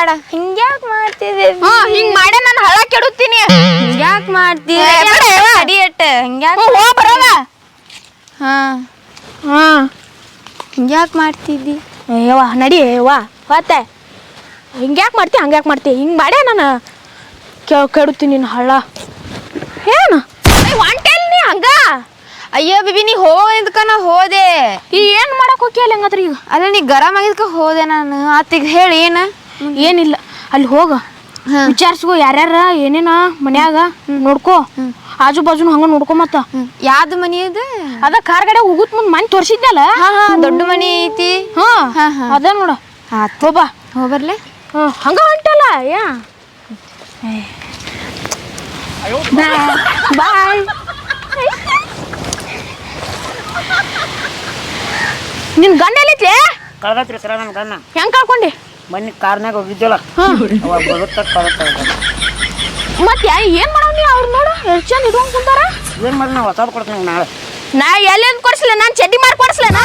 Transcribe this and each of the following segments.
ಬೇಡ. ಹಿಂಗ್ಯಾಕ್ ಮಾಡ್ತಿದ್ದೆ? ಹಾ ಹಿಂಗ್ ಮಾಡೇ ನಾನು ಹಳ ಕೆಡುತ್ತೀನಿ. ಹಿಂಗ್ಯಾಕ್ ಯಾಕೆ ಏ, ಬೇಡ, ಯವ್ವ. ಹಾ ಹಿಂಗ್ಯಾಕ್ ಹಾ ಹಾ. ಹಿಂಗ್ಯಾಕ್ ಮಾಡ್ತಿದ್ದಿ? ಏವಾ ನಡಿ ಯವ್ವ. ಹೊತ್ತೆ ಹಿಂಗ್ಯಾಕ್ ಮಾಡ್ತಿ ಹಂಗ್ಯಾಕ್ ಮಾಡ್ತಿ? ಹಿಂಗ್ ಮಾಡೇ ನಾನು ಕೆಡುತ್ತೀನಿ ನಿನ್ನ ಹಳ್ಳ. ಏನು? ಒಂಟೆಲ್ ನೀ ಹಂಗ? ಅಯ್ಯೋ ಬಿಬಿ ನೀ ಹೋಗೋದಕ್ಕ ನಾ ಹೋದೆ. ಈ ಏನು ಮಾಡಕ್ ಹೋಗಿ ಹಂಗತ್ರ ಈಗ? ಅಲ್ಲ ನೀ ಗರಂ ಆಗಿದ್ಕ ಹೋದೆ ನಾನು. ಆತಿಗೆ ಹೇಳಿ ಏನ? ಏನಿಲ್ಲ. ಅಲ್ಲಿ ಹೋಗ. ವಿಚಾರಿಸ್ಕೋ ಯಾರ್ಯಾರ ಏನೇನ ಮನ್ಯಾಗ ನೋಡ್ಕೋ. ಆಜು ಬಾಜುನು ಹಂಗ ನೋಡ್ಕೊ ಮತ್ತ. ಯಾವ್ದು ಮನಿ ಅದು? ಅದ ಕಾರ್ ಕಡೆ ಹೋಗುತ್ ಮುಂದ್ ಮನೆ ತೋರ್ಸಿದ್ದಲ್ಲ ದೊಡ್ಡ ಮನಿ ಐತಿ. ಹಾ. ಅದ ನೋಡ. ತೋ ಹೋಬಾ ಹೋಗ್ಬರ್ಲೆ. ಹಾ, ಹಂಗ ಹೊಂಟಲ್ಲ ಯಾ? ಬಾಯ್. ನಿನ್ ಗಂಡ ಎಲ್ಲಿ ಕಳ್ದತ್ರಿ ಸರ ನನ್ನ ಗಂಡ. ಹೆಂಗ್ ಕಳ್ಕೊಂಡಿ? ಮೊನ್ನೆ ಕಾರ್ನಾಗ ಹೋಗಿದ್ದಲ್ಲ ಅವಾಗ ಬರುತ್ತ ಕಳ್ದತ್ತ ಮತ್ತೆ ಯಾ ಏನ್ ಮಾಡವ್ ನೀ ಅವ್ರ ನೋಡು ಎಷ್ಟು ಚಂದ ಇಟ್ಕೊಂಡ್ ಕುಂತಾರ? ಏನು ಮಾಡಿ ನಾ ಹೊಸಾದ್ ಕೊಡ್ತೀನಿ ನಾಳೆ. ನಾ ಎಲ್ಲಿಂದ ಕೊಡಿಸ್ಲ? ನಾನು ಚಡ್ಡಿ ಮಾಡಿ ಕೊಡಿಸ್ಲ ನಾ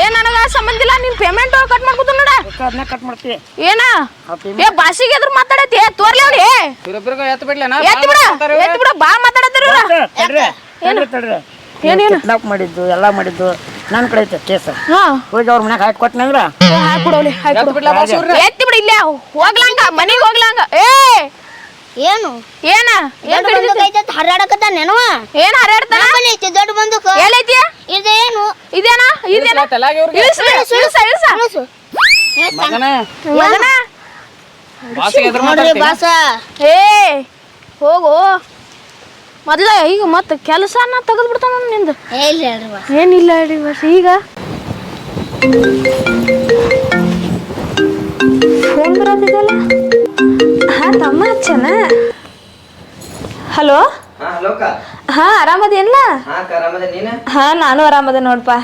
ಏ ನನಗ ಸಂಬಂಧ ಇಲ್ಲ ನಿನ್ ಪೇಮೆಂಟ್ ಕಟ್ ಮಾಡ್ಕೊತ ನೋಡ. ಅದನ್ನ ಕಟ್ ಮಾಡ್ತೀವಿ ಏನ? ಏ ಬಾಸಿಗೆ ಎದ್ರು ಮಾತಾಡತಿ ತೋರ್ಲಿ ಅವ್ರಿ ಇವ್ರಿಬ್ರಿಗೂ ಎತ್ ನಾ ಎತ್ತಿ ಬಿಡ ಎತ್ತಿ ಬಿಡ ಬಾ ಮಾತಾಡತ್ತಿರ ತಡ್ರಿ ತಡ್ರಿ. ಏನು ಏನೇನು? ಮಾಡಿದ್ದು ಎಲ್ಲ ಮಾಡಿದ್ದು. ನನ್ನ ಕಡೆ ಐತೆ ಕೇಸ. ಹಾ. ಹೋಗಿ ಅವ್ರ ಮನ್ಯಾಗ ಹಾಕಿ ಕೊಟ್ಟನಂದ್ರ ಎತ್ತಿ ಬಿಡ ಇಲ್ಲೇ ಹೋಗ್ಲಂಗ ಮನೆಗೆ ಹೋಗ್ಲಂಗ ಏ! ಏನು? ಏನ? ಏನ್ ಬಂದೂಕ್ ಐತೆ ಹರ್ಯಾಡಕತ್ತಾನೇನವ ಏನ್ ಹರಡ್ತಾನ ಐತಿ ದೊಡ್ಡ ಬಂದೂಕ. ಎಲ್ಲೈತಿ? ಇದೇನು? ಇದೇನ? ಇದೇನ? ಇಳಿಸ್ಲಾ ತಲ್ಯಾಗ ಇವ್ರಿಗೆ? ಇಳಿಸ ಇಳಿಸ ಇಳಿಸ ಇಳಿಸು. ಮಗನ? ಬಾಸಿಗೆ ಎದುರು ನೋಡ್ರಿ ಮಾತಾಡ್ತೀಯ? ಬಾಸ. ಏ ಹೋಗು. ಮೊದ್ಲ ಈಗ ಮತ್ತೆ ಕೆಲಸ ತೆಗೆದು ಬಿಡ್ತಾನ ನಿಂದ. ಏ ಇಲ್ಲ ಹೇಳ್ರಿ ಬಾಸ ಏನಿಲ್ಲ ಹೇಳಿ ಬಸ್ ಈಗ ಫೋನ್ ಬರೋದಿದೆಯಲ್ಲ ಹಾ ತಮ್ಮ ಹಚ್ಚನ? ಹಲೋ? ಹಾ ಹಲೋ ಅಕ್ಕ ಹಾ ಆರಾಮದೇನ್ಲ ಹಾ ನೀನ? ಹಾ ನಾನು ಆರಾಮದೆ ನೋಡಪ್ಪ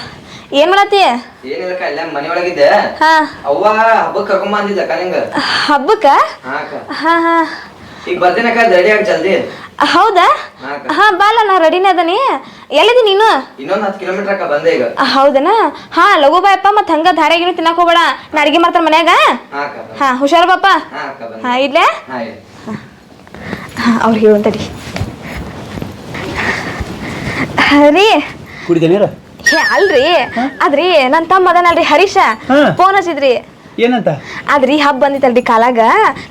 ಏನ್ ಮಾಡತ್ತಿ? ಏನಿಲ್ಲಕ್ಕ ಇಲ್ಲೇ ಮನೆ ಒಳಗಿದ್ದೆ ಹಾ. ಅವ್ವ ಹಬ್ಬಕ್ಕೆ ನಿಂಗ. ಹಬ್ಬಕ್ಕ? ಹಾ ಹಾ ಹಾ. ಈಗ ಬರ್ತೀನಕ್ಕ ರೆಡಿ ಆಗಿ ಜಲ್ದಿ. ಹೌದಾ? ಹಾ ಬಾಲ ನಾ ರೆಡಿನೇ ಅದನಿ. ಎಲ್ಲಿದಿ ನೀನು? ಇನ್ನೊಂದ್ ಹತ್ತು ಕಿಲೋಮೀಟರ್ ಅಕ್ಕ ಬಂದೆ ಈಗ. ಹೌದನ? ಹಾ ಲಘು ಬಾಯಪ್ಪ ಮತ್ ಹಂಗ ಧಾರೆಗಿನ ತಿನ್ನಕ್ ಹೋಗ್ಬೇಡ. ನಾ ಅಡಿಗೆ ಮಾಡ್ತಾರ ಮನ್ಯಾಗ. ಹಾ ಹುಷಾರ ಬಾಪ ಹಾ ಇಲ್ಲೇ ಬಂದೆ. ಹಾ ಇಡ್ಲೆ? ಹಾ ಇದೆ ಅವ್ರು ಹೇಳುವಂತಡಿ. ರೀ. ಕುಡಿದೆ ನೀರು? ಹೇ ಅಲ್ರಿ. ಅದ್ರಿ ನನ್ನ ತಮ್ಮ ಅದನಲ್ರಿ ಹರೀಶ. ಫೋನ್ ಹಚ್ಚಿದ್ರಿ. ಏನಂತ? ಆದ್ರಿ ಹಬ್ಬ ಬಂದಿತ್ತಲ್ರಿ ಕಾಲಾಗ?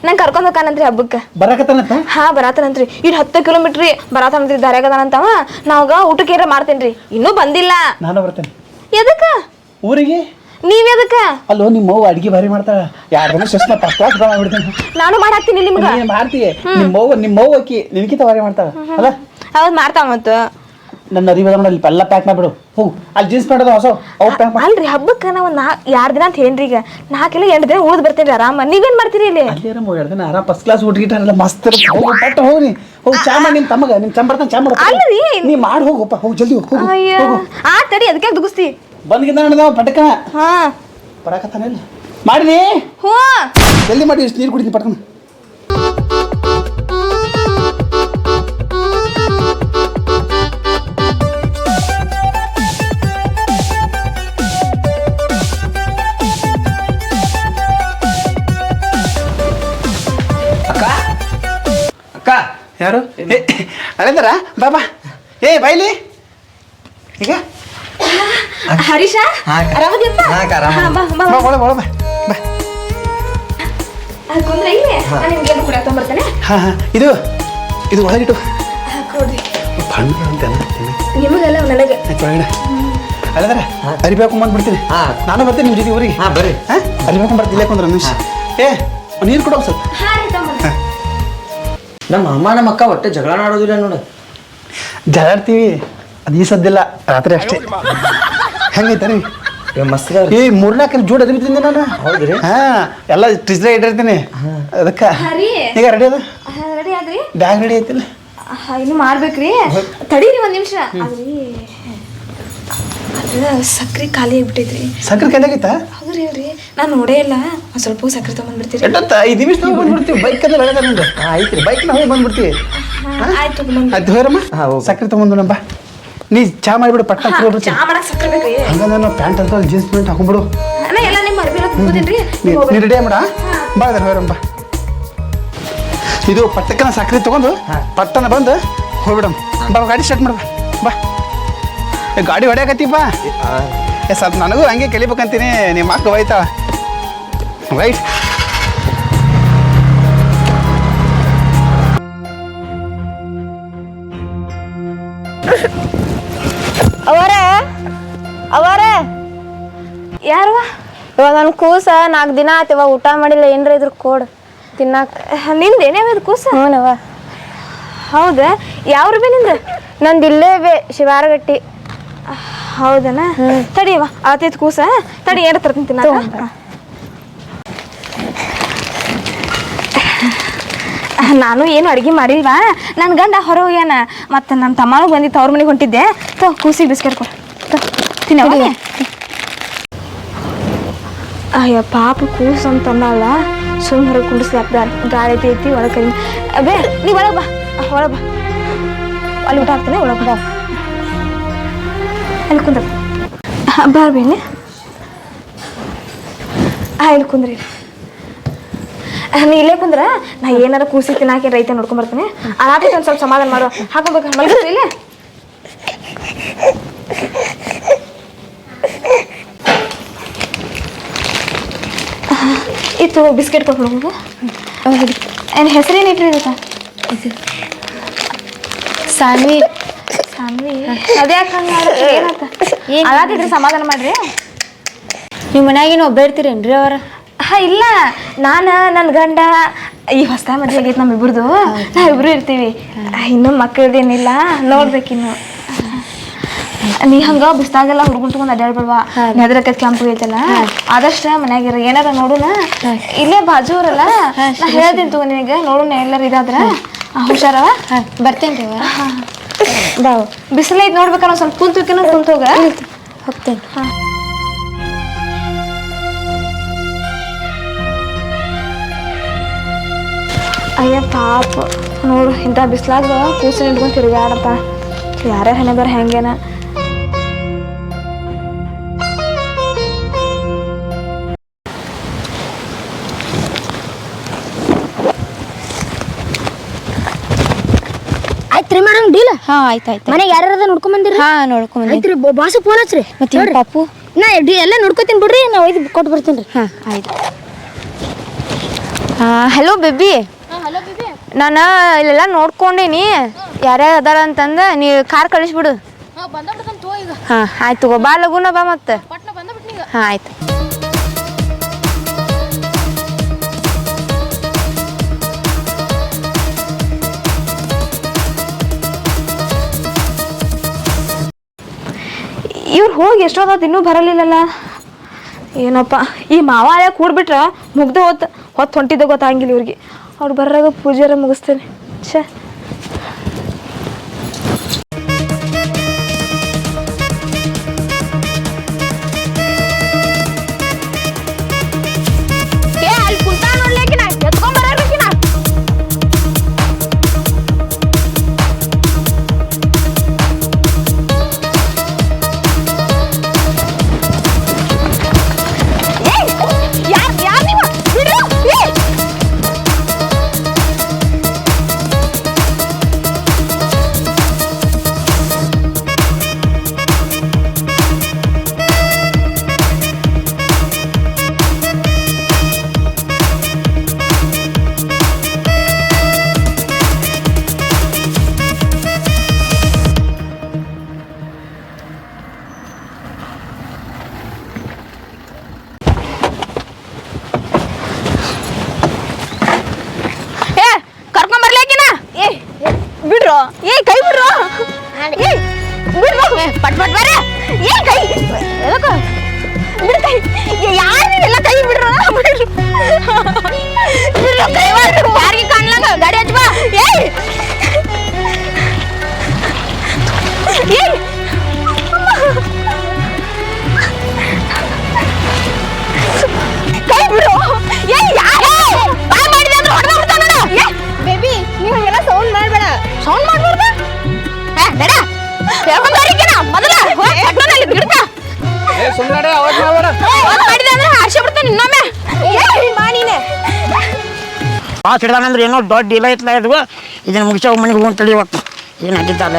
ನಂಗೆ ಕರ್ಕೊಂಡ್ ಹೋಗಾನಂತ್ರಿ ಹಬ್ಬಕ್ಕೆ. ಬರಾಕತ್ತಾನಂತ? ಹಾ ಬರಾತನಂತ್ರಿ. ಇನ್ ಹತ್ತು ಕಿಲೋಮೀಟ್ರಿ ಬರಾತನಂತ್ರಿ ದಾರ್ಯಾಗದಾನಂತವ ನಾವಾಗ ಊಟಕ್ಕೆ ಏನಾರ ಮಾಡ್ತೇನ್ರಿ. ಇನ್ನೂ ಬಂದಿಲ್ಲ. ನಾನು ಬರ್ತೇನೆ. ಎದಕ್ಕ? ಊರಿಗೆ? ನೀವ್ ಎದಕ್ಕ? ಅಲ್ಲೋ ನಿಮ್ಮ ಅವ್ವ ಅಡಿಗೆ ಭಾರಿ ಮಾಡ್ತಾಳ. ಯಾರು ದಿನ ಶಿಸ್ನ ಫಸ್ಟ್ ಕ್ಲಾಸ್ ಮಾಡ್ಬಿಡ್ತೇನೆ ನಾನು ಮಾಡಾಕ್ತೀನಿ ನಿಮ್ಗ. ನೀನ್ ಮಾಡ್ತೀಯ. ನಿಮ್ಮ ಅವ್ವ ನಿಮ್ಮ ಅವ್ವ ಅಕ್ಕಿ ನಿನ್ಕಿಂತ ಭಾರಿ ಮಾಡ್ತಾಳ. ಅಲ್ಲ? ಹೌದ್ ಮಾಡ್ತಾವ ಮತ್ತ. ನನ್ನ ಅರಿವು ನೋಡಿ ಅಲ್ಲಿ ಎಲ್ಲ ಪ್ಯಾಕ್ ಮಾಡ್ಬಿಡು. ಹೋಗು ಅಲ್ಲಿ ಜೀನ್ಸ್ ಮಾಡೋದು ಹೊಸ. ಅವು ಪ್ಯಾಕ್ ಮಾಡಿ. ಅಲ್ರಿ ಹಬ್ಬಕ್ಕೆ ನಾ ಒಂದ್ ನಾ ಎರಡ್ ದಿನ ಅಂತ ಹೇಳ್ರಿ ಈಗ. ನಾಲ್ಕಿಲ್ಲ ಎಂಟು ದಿನ ಉಳಿದು ಬರ್ತೀನಿ ಆರಾಮ. ನೀವೇನು ಮಾಡ್ತೀರಿ ಇಲ್ಲಿ? ಅಲ್ಲಿ ಎರಡು ದಿನ ಆರಾಮ್ ಫಸ್ಟ್ ಕ್ಲಾಸ್ ಊಟ ಗಿಟ್ಟಾರಲ್ಲ ಮಸ್ತ್ ಇರುತ್ತೆ. ಹೋಗು ಪಟ್ಟ ಹೋಗಿ ಹೋಗಿ ಚಾ ಮಾಡಿ ನಿಮ್ಮ ತಮ್ಮಗ ನಿಮ್ಮ ಚಂಬ ಬರ್ತಾನೆ ಚಾ ಮಾಡು ಅಲ್ರಿ. ನೀ ಮಾಡಿ ಹೋಗಪ್ಪ ಹೋಗಿ ಜಲ್ದಿ ಹೋಗು ಹೋಗು ಅಯ್ಯ. ಹೋಗು. ಆ ತಡಿ ಅದಕ್ಕೆ ದುಗಿಸ್ತಿ. ಬಂದ್ಗಿದ್ದ ನಡೆದವ ಪಟಕನ ಹಾ. ಬರಾಕತ್ತಾನ ಇಲ್ಲ ಮಾಡಿರಿ ಹ್ಞೂ ಜಲ್ದಿ ಮಾಡಿ ಇಷ್ಟು ನೀರು ಕುಡಿತೀನಿ ಪಟ್ಕನ ಅಳೆದಾರ ಬಾಬಾ ಏ ಬೈಲಿ. ಈಗ? ಹರೀಶ? ಹಾ ಅಕ್ಕ. ಆರಾಮದಿಯಪ್ಪ ಹಾ ಅಕ್ಕ, ಆರಾಮ. ಹಾ, ಬಾ ಬಾ ಬಾ. ಒಳ ಒಳ ಬಾ ಬಾ. ಅಲ್ಲಿ ಇಲ್ಲಿ? ನಾನು ನಿಮ್ಗೆ ಏನು ಕುಡಿಯಕ್ಕೆ ತೊಗೊಂಬರ್ತೇನೆ. ಹಾಂ ಹಾಂ. ಇದು ಇದು ಒಳಗಿಟ್ಟು. ಕೊಡ್ರಿ. ಬಣ್ಣ ಅಂತೇನ ನಿಮಗೆಲ್ಲ ನನಗೆ. ಆಯ್ತು ಒಳಗಡೆ. ಅಲ್ಲದಾರ ಅರಿಬೇಕು ಬಂದ್ಬಿಡ್ತೀನಿ. ಹಾ. ನಾನು ಬರ್ತೀನಿ ನಿಮ್ಮ ಜೊತೆ ಊರಿಗೆ. ಹಾ ಬರ್ರಿ. ಹಾ? ಅರಿಬೇಕು ಬರ್ತಿಲ್ಲ ಕುಂದ್ರ ನಿಮಿಷ ಏ ನೀರು ಕೊಡೋ ಸ್ವಲ್ಪ. ಹಾಂ. ನಮ್ಮ ಅಮ್ಮ ನಮ್ಮ ಅಕ್ಕ ಒಟ್ಟೆ ಜಗಳ ಆಡೋದಿಲ್ಲ ನೋಡು. ಜಗಳಾಡ್ತೀವಿ. ಅದು ಈ ಸದ್ದಿಲ್ಲ. ರಾತ್ರಿ ಅಷ್ಟೇ. ಹೆಂಗೈತಾರಿ ಮಸ್ತ್. ಈ ಮೂರ್ನಾಲ್ಕು ಜೋಡ್ ಅರಿಬಿದ್ದೀನಿ ನಾನು? ಹೌದ್ರಿ? ಹಾ ಎಲ್ಲ ಟ್ರಿಜ್ಲ ಇಟ್ಟಿರ್ತೀನಿ. ಅದಕ್ಕೆ. ಈಗ ರೆಡಿ ಅದ? ರೆಡಿ ಆದ್ರಿ? ಬ್ಯಾಗ್ ರೆಡಿ ಐತಿಲ್ಲ? ಇನ್ನು ಮಾಡ್ಬೇಕ್ರಿ. ತಡೀರಿ ಒಂದ್ ನಿಮಿಷ. ಸಕ್ರೆ ಖಾಲಿ ಆಗ್ಬಿಟ್ಟೈತ್ರಿ ಸಕ್ಕರೆ ಕೆಂದಾಗೈತಾ ಹೌದ್ರಿ ಅಲ್ರಿ ನಾನು ನೋಡೇ ಇಲ್ಲ. ಒಂದ್ ಸ್ವಲ್ಪ ಸಕ್ರೆ ತೊಗೊಂಡ್ಬಿಡ್ತೀರಿ ಎಷ್ಟೊತ್ತ ಐದು ನಿಮಿಷ ಬಂದ್ಬಿಡ್ತೀವಿ. ಬೈಕ್ ಅಂದ್ರೆ ಒಳಗದ ನಂಗೆ ಐತ್ರಿ. ಬೈಕ್ ನಾವು ಬಂದ್ಬಿಡ್ತೀವಿ. ಆಯ್ತು ಆಯ್ತು ಹೋರಮ್ಮ. ಸಕ್ಕರೆ ತೊಗೊಂಡು ಬಾ ನೀ ಚಾ ಮಾಡಿಬಿಡು ಪಟ್ಟ ಚಾ ಮಾಡಕ್ಕೆ ಸಕ್ರೆ ಬೇಕ್ರಿ ಹಂಗ ನಾನು ಪ್ಯಾಂಟ್ ಅಂತ ಜೀನ್ಸ್ ಪ್ಯಾಂಟ್ ಹಾಕೊಂಡ್ಬಿಡು. ಅಣ್ಣ ಎಲ್ಲ ನಿಮ್ಮ ಅರ್ಬಿ ಹಾಕೊಂಡ್ಬಿಡ್ತೀನಿ ನೀ ರೆಡಿ ಮಾಡ ಬಾ ಅದ್ರ ಹೋರಂ ಇದು ಪಟ್ಟಕ್ಕನ ಸಕ್ರೆ ತಗೊಂಡು ಪಟ್ಟನ ಬಂದು ಹೋಗ್ಬಿಡಮ್ಮ. ಬಾ ಗಾಡಿ ಸ್ಟಾರ್ಟ್ ಮಾಡ್ಬಾ ಬಾ. ಏ, ಗಾಡಿ ಹೊಡ್ಯಾಕತ್ತೀಪ ಏ ಸ್ವಲ್ಪ ನನಗೂ ಹಂಗೆ ಕಲಿಬೇಕಂತೀನಿ ನಿಮ್ಮ ಅಕ್ಕ ಹೋಯ್ತಾ. ರೈಟ್ ಅವರ? ಅವರ? ಯಾರು? ಇವಾಗ ನನ್ನ ಕೂಸ ನಾಲ್ಕು ದಿನ ಆತಿವ ಊಟ ಮಾಡಿಲ್ಲ ಏನ್ರ ಇದ್ರ ಕೋಡ್. ತಿನ್ನಾಕ. ನಿಂದ ಏನೇವ ಕೂಸ? ಹ್ಞೂನವ ಹೌದಾ? ಯಾವ್ರು ಬೇ ನಿಂದ? ನಂದು ಇಲ್ಲೇ ಬೇ ಶಿವಾರಗಟ್ಟಿ. ಹೌದನ? ತಡಿಯವ ಆತೈತ್ ಕೂಸ ತಡಿ ಏನ ತರ್ತೀನಿ ನಾನು ಏನು ಅಡುಗೆ ಮಾಡಿಲ್ವಾ? ನನ್ನ ಗಂಡ ಹೊರ ಹೋಗ್ಯಾನ. ಮತ್ತು ನನ್ನ ತಮ್ಮನೂ ಬಂದಿತ್ತು ಅವ್ರ ಮನೆಗೆ ಹೊಂಟಿದ್ದೆ. ತೋ ಕೂಸಿಗೆ ಬಿಸ್ಕೆಟ್ ಕೊಡು. ತಿನ್ನ ಅಯ್ಯ ಪಾಪ ಕೂಸು ಅಂತಂದಲ್ಲ. ಸುಮ್ಮನೆ ಹೊರಗೆ ಕುಂಡಿಸ್ಲಾಕ್ದಾರ ಗಾಳಿ ಐತಿ ಒಳಗೆ ಕೈ ಬೇ ನೀ ಒಳಗೆ ಬಾ. ಒಳಗೆ ಬಾ. ಅಲ್ಲಿ ಊಟ ಹಾಕ್ತೀನಿ ಒಳಗೆ ಬಾ. ಅಲ್ಲಿ ಕುಂದ್ರ ಬಾರ್ಬೇನೆ ಹಾಂ ಇಲ್ಲಿ ಕುಂದ್ರಿ. ನೀ ಇಲ್ಲೇ ಕುಂದ್ರ? ನಾ ಏನಾರ ಕೂಸಿ ತಿನ್ನಾಕೆ ರೈತ ನೋಡ್ಕೊಂಡ್ ಬರ್ತೀನಿ. ಅಳಾತೈತೆ ಒಂದು ಸ್ವಲ್ಪ ಸಮಾಧಾನ ಮಾಡು. ಹಾಕೋಬೇಕು ಮಲ್ಗಿರಿ ಇಲ್ಲೇ. ಇತ್ತು ಬಿಸ್ಕೆಟ್ ಕೊಟ್ಬಿಡು ಏನು ಹೆಸರೇನು ಇಟ್ರಿ ಇದಕ್ಕೆ ಸಾನ್ವಿ ಅದ್ಯಾಕೆ ಹಂಗೆ ಏನಾತ? ಸಮಾಧಾನ ಮಾಡ್ರಿ. ನಿಮ್ಮ ಮನ್ಯಾಗಿನ ಒಬ್ಬ ಇರ್ತೀರೇನ್ರಿ ಅವರ? ಹಾ ಇಲ್ಲ. ನಾನು ನನ್ನ ಗಂಡ ಈ ಹೊಸ ಮದುವೆ ಆಗೈತೆ ನಮ್ಮಿಬ್ರದು ನಾವಿಬ್ರು ಇರ್ತೀವಿ. ಇನ್ನೂ ಮಕ್ಕಳದೇನಿಲ್ಲ ನೋಡ್ಬೇಕಿನ್ನು. ನೀ ಹಂಗ ಬಿಸ್ತಾಗೆಲ್ಲ ಹುಡುಗರು ತಗೊಂಡ್ ಅಡ್ಡಾಡ್ಬೇಡ್ವಾ ನೆದ್ರಕತ್ ಕೆಂಪು ಐತಲ್ಲ? ಆದಷ್ಟ ಮನ್ಯಾಗಿರ. ಏನಾರ ನೋಡೋಣ ಇಲ್ಲೇ ಬಾಜು ಅವರಲ್ಲ ನಾ ಹೇಳ್ತೀನಿ ತಗೋ ನಿನಗೆ. ನೋಡೋಣ ಎಲ್ಲರೂ ಇದಾದ್ರ? ಹುಷಾರವ? ಬರ್ತೇನೆ ರೀ ಅವರ ಬಾವು ಬಿಸಿಲೈತ್ ನೋಡ್ಬೇಕನ್ನ ಸ್ವಲ್ಪ ಕುಂತುಕಿನ ಕುಂತೋಗ ಹೋಗ್ತೇನೆ. ಅಯ್ಯ ಪಾಪ. ನೋಡು ಇಂಥ ಬಿಸಿಲಾಗ ಕೂಸಿನ ಹಿಡ್ಕೊಂಡು ತಿರುಗಾಡಪ್ಪ ಯಾರ್ಯಾರ ಹಣೆ ಬರ ಹೆಂಗೇನ. ಹಾ ಆಯ್ತು ಆಯ್ತು ಯಾರು ಯಾರ್ಯಾರದ ನೋಡ್ಕೊಂಡ್ ಬಂದಿರಿ? ಹಾ ನೋಡ್ಕೊಂಬಂದಿ ಆಯ್ತ್ರಿ ಬಾಸು ಫೋನ್ ಹಚ್ರಿ. ಮತ್ತೆ ಪಾಪು? ನಾ ಡಿ ಎಲ್ಲ ನೋಡ್ಕೊತೀನಿ ಬಿಡ್ರಿ ನಾ ಒಯ್ದು ಕೊಟ್ಟು ಬರ್ತೀನಿ ಹಾ ಆಯ್ತು. ಹಾ ಹಲೋ ಬೇಬಿ ನಾನು ಇಲ್ಲೆಲ್ಲ ನೋಡ್ಕೊಂಡೇನಿ. ಯಾರ್ಯಾರು ಅದಾರ ಅಂತಂದ ನೀ ಕಾರ್ ಕಳಿಸ್ಬಿಡು. ಹಾ ಆಯ್ತು ತಗೋ ಬಾ ಲಗುನ ಬಾ ಮತ್ತೆ. ಹಾ ಆಯ್ತು. ಇವ್ರು ಹೋಗಿ ಎಷ್ಟೊತ್ತ ಇನ್ನೂ ಬರಲಿಲ್ಲಲ್ಲ? ಏನಪ್ಪ, ಈ ಮಾವ ಅಲ್ಲ ಕೂಡ್ಬಿಟ್ರ ಮುಗ್ದು ಹೊತ್ತು ಹೊತ್ತು ಹೊಂಟಿದ್ದ ಗೊತ್ತಾಗಿಲ್ಲ ಇವ್ರಿಗೆ. ಅವ್ರು ಬರ್ರಾಗ ಪೂಜೆರ ಮುಗಿಸ್ತೇನೆ. ಛೇ. ಬಾಸ್ ಹಿಡ್ದಾನಂದ್ರೆ ಏನೋ ದೊಡ್ಡ ಇಲ್ಲ ಐತ್ಲ ಇದು. ಇದನ್ನ ಮುಗಿಸೋ ಮನೆಗೆ ಹೋಗಿ ತಡಿವತ್ತು ಏನು ಅಡ್ಡಿದ್ದಲ್ಲ